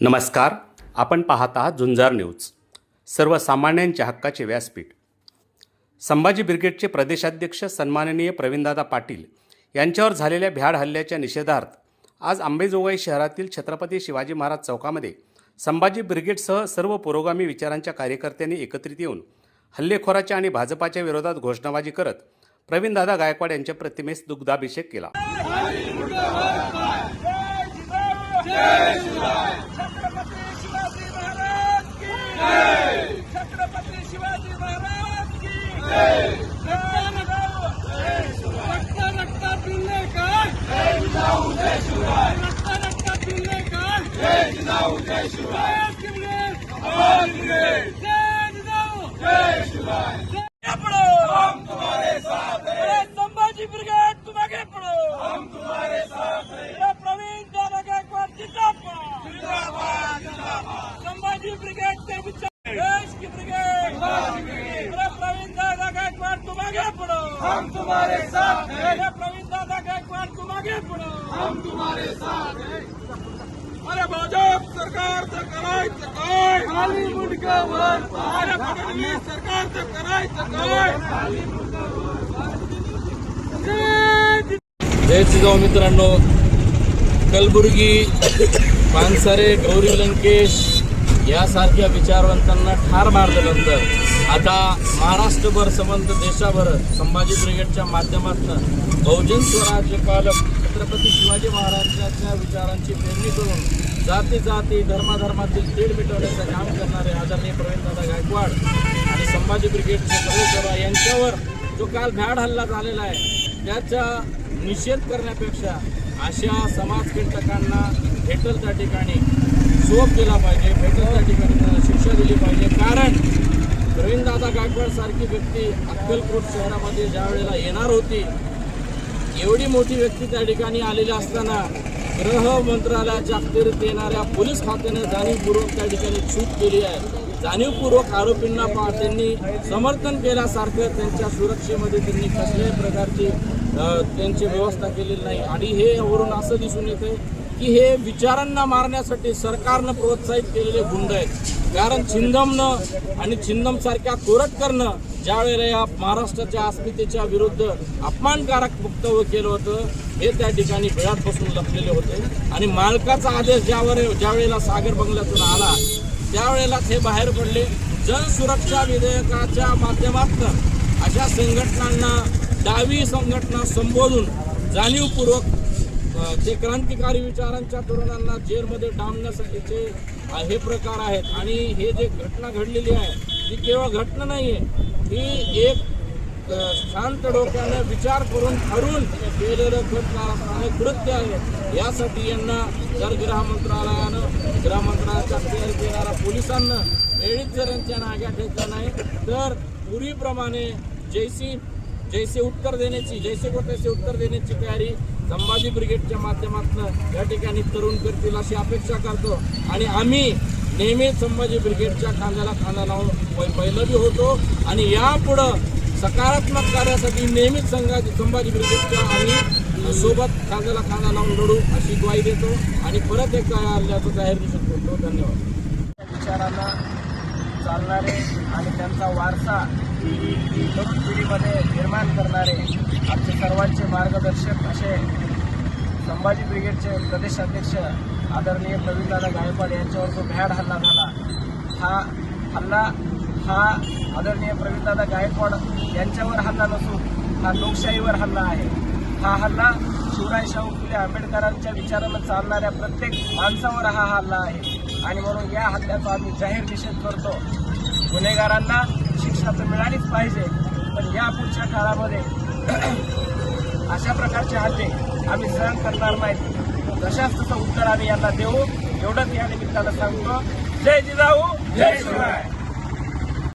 नमस्कार आपण पाहत आहात झुंजार न्यूज. सर्वसामान्यांच्या हक्काचे व्यासपीठ. संभाजी ब्रिगेडचे प्रदेशाध्यक्ष सन्माननीय प्रवीणदादा पाटील यांच्यावर झालेल्या भ्याड हल्ल्याच्या निषेधार्थ आज अंबेजोगाई शहरातील छत्रपती शिवाजी महाराज चौकामध्ये संभाजी ब्रिगेडसह सर्व पुरोगामी विचारांच्या कार्यकर्त्यांनी एकत्रित येऊन हल्लेखोराच्या आणि भाजपाच्या विरोधात घोषणाबाजी करत प्रवीणदादा गायकवाड यांच्या प्रतिमेस दुग्धाभिषेक केला. छत्रपती शिवाजी महाराज की जय. छत्रपती रक्त रक्त पिल्ले काय? रक्त रक्त पिल्ले काय? जय जिजाऊ जय जिजाऊ. जय शिवाय पड़ो हम तुम्हारे साथ हैं अरे संभाजी ब्रिगेड तुम आगे पड़ो हम तुम्हारे साथ हैं अरे प्रवीण दादा गायकवाड जिंदाबाद जिंदाबाद जिंदाबाद संभाजी ब्रिगेड के विचार देश की ब्रिगेड अरे प्रवीण दादा गायकवाड तुम आगे पड़ो हम तुम्हारे साथ हैं। अरे प्रवीण दादा गायकवाड तुम आगे पड़ो हम तुम्हारे साथ हैं। अरे भाजप सरकारचं करायचं काय खाली मुंडकावर अरे फडणवीस सरकारचं करायचं काय जय जिजाऊ मित्रांनो कलबुर्गी पानसरे गौरी लंकेश यासारख्या विचारवंतांना ठार मारल्यानंतर आता महाराष्ट्रभर संबंध देशाभर संभाजी ब्रिगेडच्या माध्यमातून बहुजन स्वराज्य पालक छत्रपती शिवाजी महाराजांच्या विचारांची पेरणी करून जाती जाती धर्माधर्मातील तेढ मिटवण्याचं काम करणारे आदरणीय प्रवीणदादा गायकवाड आणि संभाजी ब्रिगेडचे सदस्य यांच्यावर जो काल भ्याड हल्ला झालेला आहे त्याचा निषेध करण्यापेक्षा अशा समाजकंटकांना भेटल त्या ठिकाणी. सोप दिला पाहिजे भेटल त्या ठिकाणी त्यांना शिक्षा दिली पाहिजे. कारण प्रवीणदादा गायकवाड सारखी व्यक्ती अक्कलकोट शहरामध्ये ज्या वेळेला येणार होती एवढी मोठी व्यक्ती त्या ठिकाणी आलेली असताना गृह मंत्रालयाच्या अखेरीत येणाऱ्या पोलीस खात्याने जाणीवपूर्वक त्या ठिकाणी चूक केली आहे. जाणीवपूर्वक आरोपींना पा त्यांनी समर्थन केल्यासारखं त्यांच्या सुरक्षेमध्ये त्यांनी कसल्याही प्रकारची त्यांची व्यवस्था केलेली नाही. आणि हे वरून असं दिसून येते की हे विचारांना मारण्यासाठी सरकारनं प्रोत्साहित केलेले गुंड आहेत. कारण छिंदमनं आणि छिंदमसारख्या कोरटकरनं ज्या वेळेला या महाराष्ट्राच्या अस्मितेच्या विरुद्ध अपमानकारक वक्तव्य केलं होतं हे त्या ठिकाणी बिळात बसून लपलेले होते. आणि मालकाचा आदेश ज्यावर ज्या वेळेला सागर बंगल्यातून आला त्यावेळेलाच हे बाहेर पडले. जनसुरक्षा विधेयकाच्या माध्यमातून अशा संघटनांना डावी संघटना संबोधून जाणीवपूर्वक ते जे क्रांतिकारी विचारांच्या तरुणांना जेलमध्ये डांबण्यासाठीचे हे प्रकार आहेत. आणि हे जे घटना घडलेली आहे ती केवळ घटना नाही आहे ही एक शांत डोक्याने विचार करून ठरून केलेलं घटना कृत्य आहे. यासाठी यांना जर गृह मंत्रालयानं गृह मंत्रालयाच्या येणाऱ्या पोलिसांना वेळीच जर यांच्या नाग्या ठेवल्या नाही तर पूर्वीप्रमाणे जैसी जैसे उत्तर देण्याची जैसे को तैसे उत्तर देण्याची तयारी संभाजी ब्रिगेडच्या माध्यमातून या ठिकाणी तरुण करतील अशी अपेक्षा करतो. आणि आम्ही नेहमीच संभाजी ब्रिगेडच्या खांद्याला खांदा लावून पै- पहिलं होतो. आणि यापुढं सकारात्मक कार्यासाठी नेहमीच संघाजी संभाजी ब्रिगेडच्या आम्ही सोबत खांद्याला खांदा लावून लढू अशी ग्वाही देतो. आणि परत एक या हल्ल्याचं जाहीर निषेध करतो. धन्यवाद. विचारांना चालणारे आणि त्यांचा वारसा तरुण पिढीमध्ये निर्माण करणारे आमचे सर्वांचे मार्गदर्शक असे संभाजी ब्रिगेडचे प्रदेशाध्यक्ष आदरणीय प्रवीणदादा गायकवाड यांच्यावर जो भ्याड हल्ला झाला हा हल्ला हा आदरणीय प्रवीणदादा गायकवाड यांच्यावर हल्ला नसून हा लोकशाहीवर हल्ला आहे. हा हल्ला शिवराय शाहू फुले आंबेडकरांच्या विचारानं चालणाऱ्या प्रत्येक माणसावर हा हल्ला आहे. आणि म्हणून या हल्ल्याचा आम्ही जाहीर निषेध करतो. गुन्हेगारांना शिक्षा तर मिळालीच पाहिजे पण या पुढच्या काळामध्ये अशा प्रकारचे हल्ले आम्ही सहन करणार नाहीत. तशाच तसं उत्तर आम्ही यांना देऊ. एवढंच या निमित्तानं सांगतो. जय जिजाऊ जय शिवराय.